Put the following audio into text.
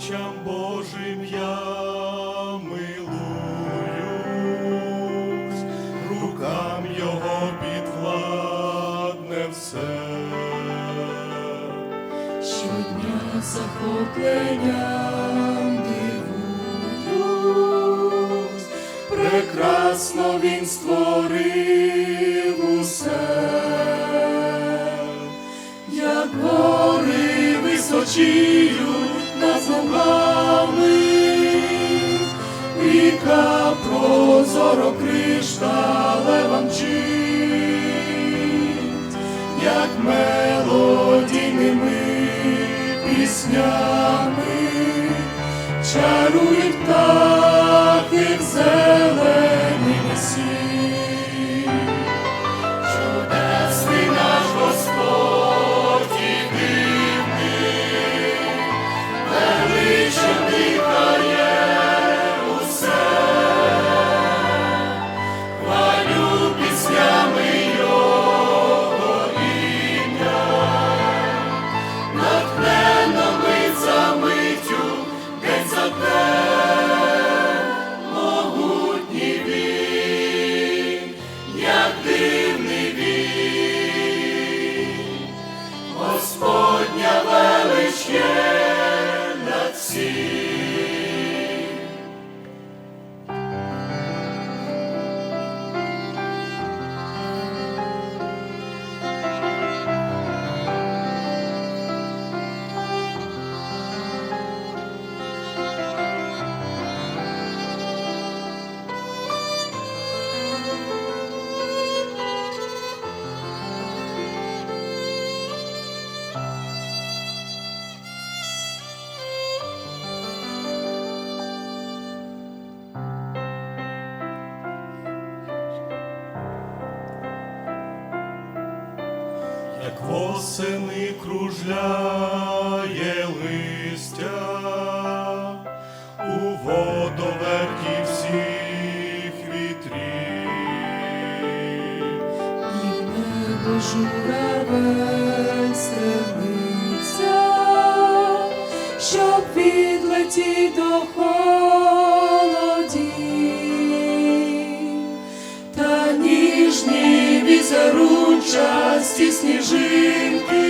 Дітям Божим я милуюсь, рукам його підвладне все, щодня захопленням дивуюсь, прекрасно він створив усе, як гори височі. Ріка прозоро кришталевам мчить, як мелодійними піснями чарують птахи в зеленій лісі. Як восени кружляє листя у водоверті всіх вітрів. І небо журавель стремиться, щоб відлетіть до холодів, ніжні сніжинки